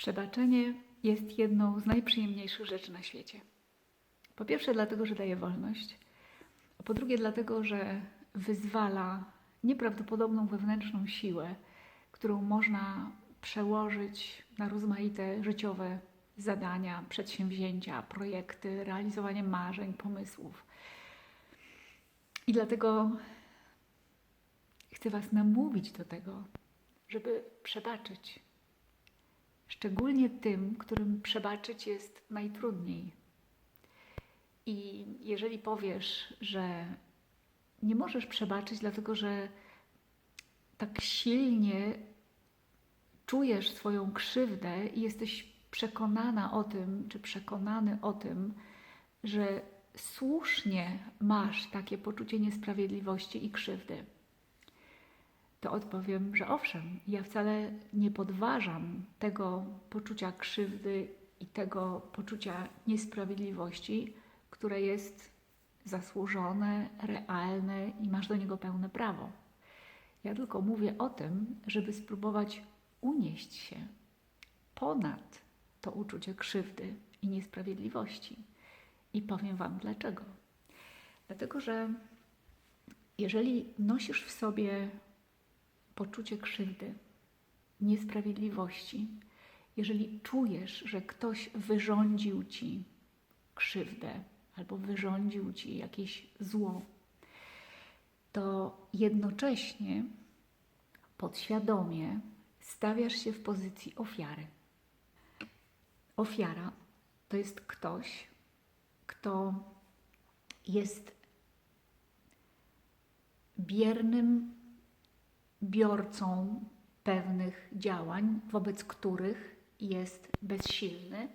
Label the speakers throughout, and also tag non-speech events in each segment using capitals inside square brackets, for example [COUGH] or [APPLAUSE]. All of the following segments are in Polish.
Speaker 1: Przebaczenie jest jedną z najprzyjemniejszych rzeczy na świecie. Po pierwsze, dlatego, że daje wolność, a po drugie, dlatego, że wyzwala nieprawdopodobną wewnętrzną siłę, którą można przełożyć na rozmaite życiowe zadania, przedsięwzięcia, projekty, realizowanie marzeń, pomysłów. I dlatego chcę Was namówić do tego, żeby przebaczyć. Szczególnie tym, którym przebaczyć jest najtrudniej. I jeżeli powiesz, że nie możesz przebaczyć, dlatego że tak silnie czujesz swoją krzywdę i jesteś przekonana o tym, czy przekonany o tym, że słusznie masz takie poczucie niesprawiedliwości i krzywdy, to odpowiem, że owszem, ja wcale nie podważam tego poczucia krzywdy i tego poczucia niesprawiedliwości, które jest zasłużone, realne i masz do niego pełne prawo. Ja tylko mówię o tym, żeby spróbować unieść się ponad to uczucie krzywdy i niesprawiedliwości. I powiem Wam dlaczego. Dlatego, że jeżeli nosisz w sobie poczucie krzywdy, niesprawiedliwości, jeżeli czujesz, że ktoś wyrządził ci krzywdę albo wyrządził ci jakieś zło, to jednocześnie podświadomie stawiasz się w pozycji ofiary. Ofiara to jest ktoś, kto jest biernym biorcą pewnych działań, wobec których jest bezsilny,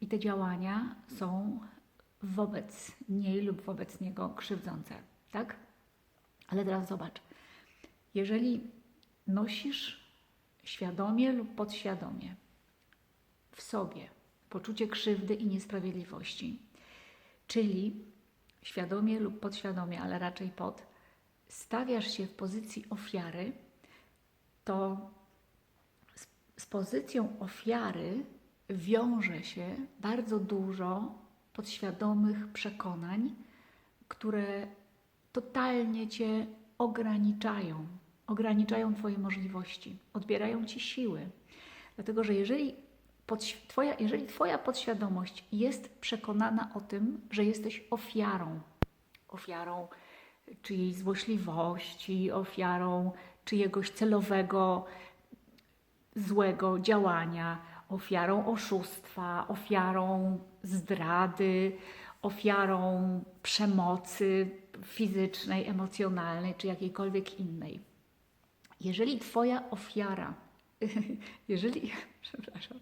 Speaker 1: i te działania są wobec niej lub wobec niego krzywdzące, tak? Ale teraz zobacz, jeżeli nosisz świadomie lub podświadomie w sobie poczucie krzywdy i niesprawiedliwości, czyli świadomie lub podświadomie, ale raczej pod, stawiasz się w pozycji ofiary, to z, z pozycją ofiary wiąże się bardzo dużo podświadomych przekonań, które totalnie cię ograniczają, ograniczają Twoje możliwości, odbierają Ci siły. Dlatego, że jeżeli, twoja, jeżeli Twoja podświadomość jest przekonana o tym, że jesteś ofiarą, ofiarą czyjejś złośliwości, ofiarą czyjegoś celowego, złego działania, ofiarą oszustwa, ofiarą zdrady, ofiarą przemocy fizycznej, emocjonalnej czy jakiejkolwiek innej. Jeżeli Twoja ofiara, [LAUGHS] jeżeli, [LAUGHS] przepraszam,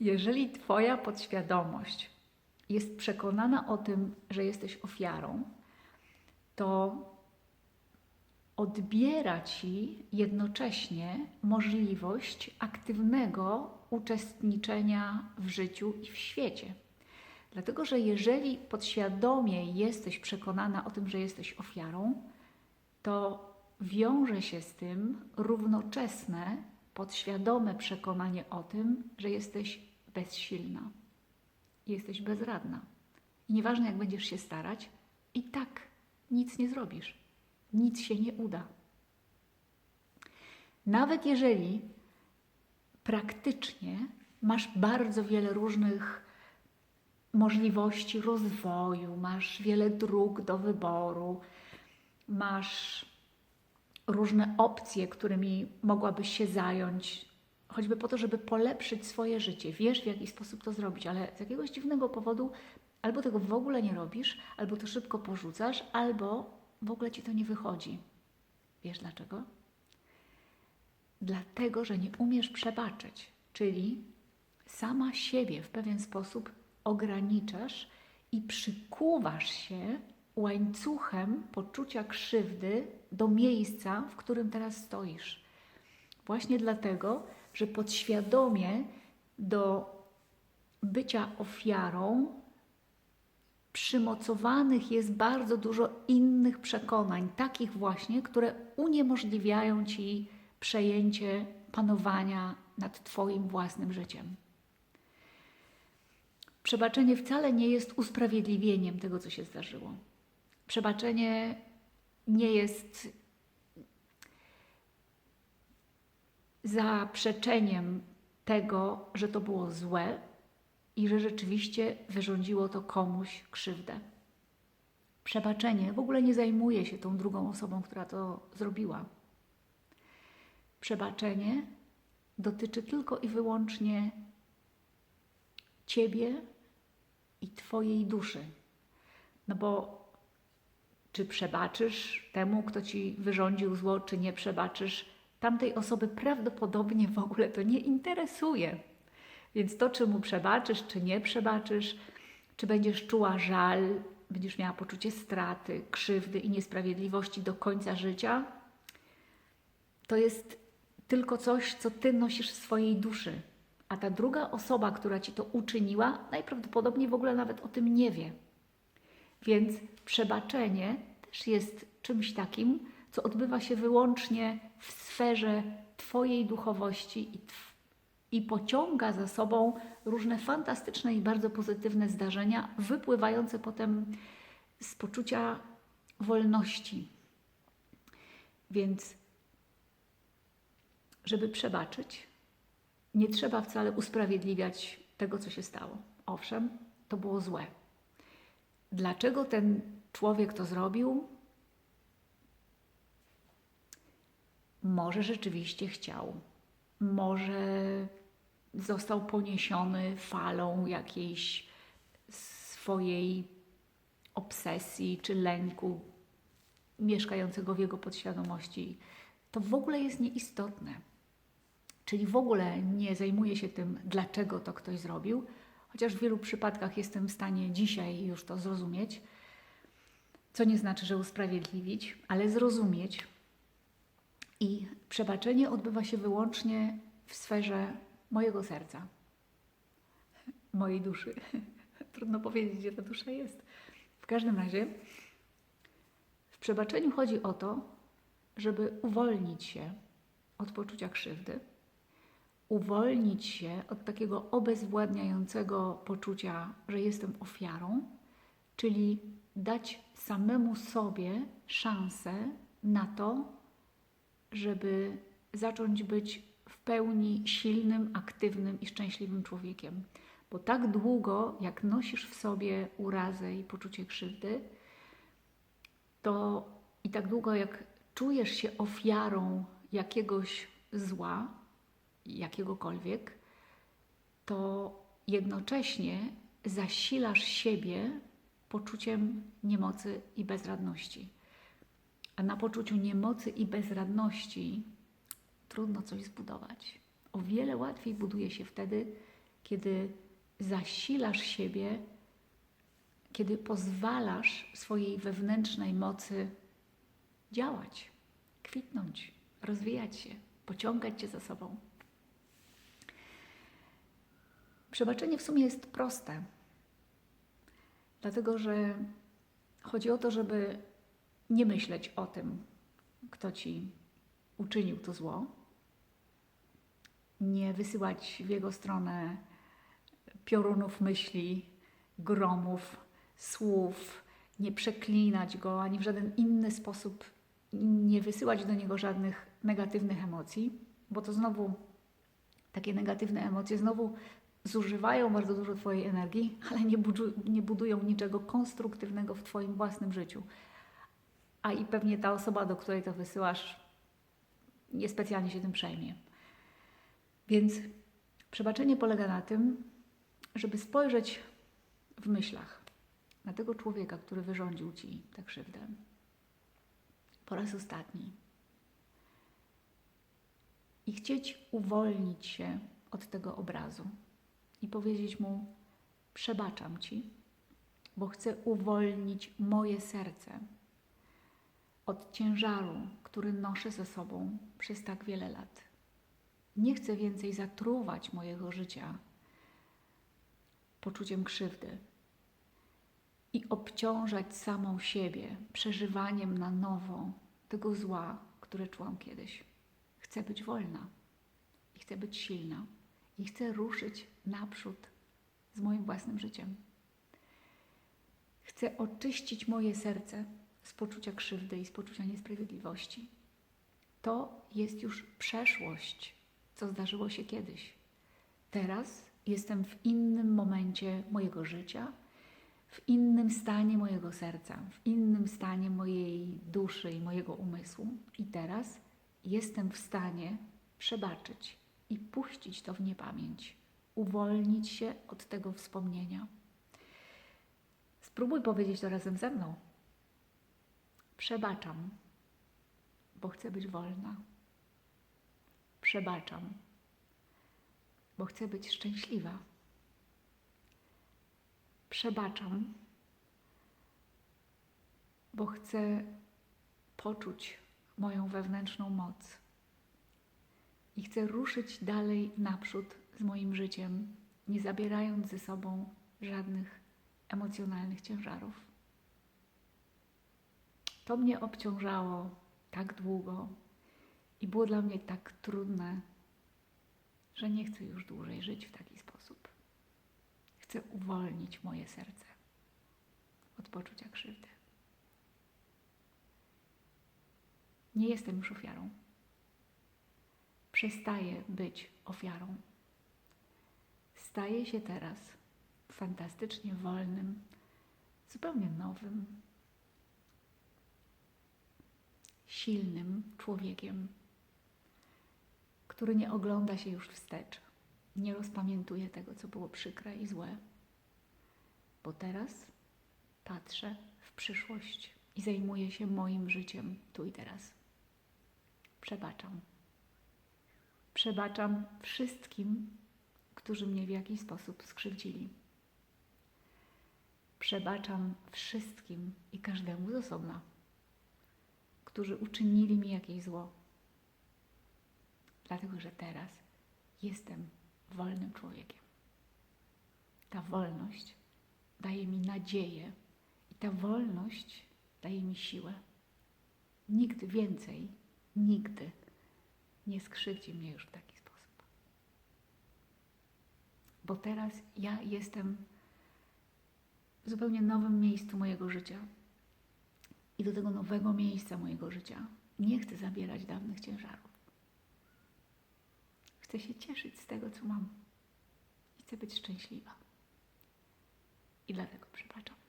Speaker 1: jeżeli Twoja podświadomość jest przekonana o tym, że jesteś ofiarą, to odbiera Ci jednocześnie możliwość aktywnego uczestniczenia w życiu i w świecie. Dlatego, że jeżeli podświadomie jesteś przekonana o tym, że jesteś ofiarą, to wiąże się z tym równoczesne, podświadome przekonanie o tym, że jesteś bezsilna, jesteś bezradna. I nieważne, jak będziesz się starać, i tak nic nie zrobisz, nic się nie uda. Nawet jeżeli praktycznie masz bardzo wiele różnych możliwości rozwoju, masz wiele dróg do wyboru, masz różne opcje, którymi mogłabyś się zająć, choćby po to, żeby polepszyć swoje życie. Wiesz, w jaki sposób to zrobić, ale z jakiegoś dziwnego powodu albo tego w ogóle nie robisz, albo to szybko porzucasz, albo w ogóle ci to nie wychodzi. Wiesz dlaczego? Dlatego, że nie umiesz przebaczyć, czyli sama siebie w pewien sposób ograniczasz i przykuwasz się łańcuchem poczucia krzywdy do miejsca, w którym teraz stoisz. Właśnie dlatego, że podświadomie do bycia ofiarą przymocowanych jest bardzo dużo innych przekonań, takich właśnie, które uniemożliwiają ci przejęcie panowania nad Twoim własnym życiem. Przebaczenie wcale nie jest usprawiedliwieniem tego, co się zdarzyło. Przebaczenie nie jest zaprzeczeniem tego, że to było złe i że rzeczywiście wyrządziło to komuś krzywdę. Przebaczenie w ogóle nie zajmuje się tą drugą osobą, która to zrobiła. Przebaczenie dotyczy tylko i wyłącznie Ciebie i Twojej duszy. No bo czy przebaczysz temu, kto Ci wyrządził zło, czy nie przebaczysz, tamtej osoby prawdopodobnie w ogóle to nie interesuje. Więc to, czy mu przebaczysz, czy nie przebaczysz, czy będziesz czuła żal, będziesz miała poczucie straty, krzywdy i niesprawiedliwości do końca życia, to jest tylko coś, co ty nosisz w swojej duszy. A ta druga osoba, która ci to uczyniła, najprawdopodobniej w ogóle nawet o tym nie wie. Więc przebaczenie też jest czymś takim, co odbywa się wyłącznie w sferze Twojej duchowości i, i pociąga za sobą różne fantastyczne i bardzo pozytywne zdarzenia, wypływające potem z poczucia wolności. Więc, żeby przebaczyć, nie trzeba wcale usprawiedliwiać tego, co się stało. Owszem, to było złe. Dlaczego ten człowiek to zrobił? Może rzeczywiście chciał, może został poniesiony falą jakiejś swojej obsesji czy lęku mieszkającego w jego podświadomości. To w ogóle jest nieistotne. Czyli w ogóle nie zajmuje się tym, dlaczego to ktoś zrobił, chociaż w wielu przypadkach jestem w stanie dzisiaj już to zrozumieć, co nie znaczy, że usprawiedliwić, ale zrozumieć. I przebaczenie odbywa się wyłącznie w sferze mojego serca, mojej duszy. [LAUGHS] Trudno powiedzieć, gdzie ta dusza jest. W każdym razie, w przebaczeniu chodzi o to, żeby uwolnić się od poczucia krzywdy, uwolnić się od takiego obezwładniającego poczucia, że jestem ofiarą, czyli dać samemu sobie szansę na to, żeby zacząć być w pełni silnym, aktywnym i szczęśliwym człowiekiem. Bo tak długo, jak nosisz w sobie urazę i poczucie krzywdy, to i tak długo, jak czujesz się ofiarą jakiegoś zła, jakiegokolwiek, to jednocześnie zasilasz siebie poczuciem niemocy i bezradności. A na poczuciu niemocy i bezradności trudno coś zbudować. O wiele łatwiej buduje się wtedy, kiedy zasilasz siebie, kiedy pozwalasz swojej wewnętrznej mocy działać, kwitnąć, rozwijać się, pociągać cię za sobą. Przebaczenie w sumie jest proste, dlatego że chodzi o to, żeby nie myśleć o tym, kto ci uczynił to zło, nie wysyłać w jego stronę piorunów myśli, gromów, słów, nie przeklinać go ani w żaden inny sposób nie wysyłać do niego żadnych negatywnych emocji, bo to znowu takie negatywne emocje znowu zużywają bardzo dużo Twojej energii, ale nie, budu nie budują niczego konstruktywnego w Twoim własnym życiu. A i pewnie ta osoba, do której to wysyłasz, niespecjalnie się tym przejmie. Więc przebaczenie polega na tym, żeby spojrzeć w myślach na tego człowieka, który wyrządził Ci tę krzywdę. Po raz ostatni. I chcieć uwolnić się od tego obrazu i powiedzieć mu: Przebaczam Ci, bo chcę uwolnić moje serce od ciężaru, który noszę ze sobą przez tak wiele lat. Nie chcę więcej zatruwać mojego życia poczuciem krzywdy i obciążać samą siebie przeżywaniem na nowo tego zła, które czułam kiedyś. Chcę być wolna. i chcę być silna i chcę ruszyć naprzód z moim własnym życiem. Chcę oczyścić moje serce z poczucia krzywdy i z poczucia niesprawiedliwości. To jest już przeszłość, co zdarzyło się kiedyś. Teraz jestem w innym momencie mojego życia, w innym stanie mojego serca, w innym stanie mojej duszy i mojego umysłu. I teraz jestem w stanie przebaczyć i puścić to w niepamięć, uwolnić się od tego wspomnienia. Spróbuj powiedzieć to razem ze mną. Przebaczam, bo chcę być wolna. Przebaczam, bo chcę być szczęśliwa. Przebaczam, bo chcę poczuć moją wewnętrzną moc i chcę ruszyć dalej naprzód z moim życiem, nie zabierając ze sobą żadnych emocjonalnych ciężarów. To mnie obciążało tak długo i było dla mnie tak trudne, że nie chcę już dłużej żyć w taki sposób. Chcę uwolnić moje serce od poczucia krzywdy. Nie jestem już ofiarą. Przestaję być ofiarą. Staję się teraz fantastycznie wolnym, zupełnie nowym, silnym człowiekiem, który nie ogląda się już wstecz, nie rozpamiętuje tego, co było przykre i złe, bo teraz patrzę w przyszłość i zajmuję się moim życiem tu i teraz. Przebaczam. Przebaczam wszystkim, którzy mnie w jakiś sposób skrzywdzili. Przebaczam wszystkim i każdemu z osobna, którzy uczynili mi jakieś zło. Dlatego, że teraz jestem wolnym człowiekiem. Ta wolność daje mi nadzieję i ta wolność daje mi siłę. Nikt więcej, nigdy nie skrzywdzi mnie już w taki sposób. Bo teraz ja jestem w zupełnie nowym miejscu mojego życia. I do tego nowego miejsca mojego życia nie chcę zabierać dawnych ciężarów. Chcę się cieszyć z tego, co mam. I chcę być szczęśliwa. I dlatego przebaczam.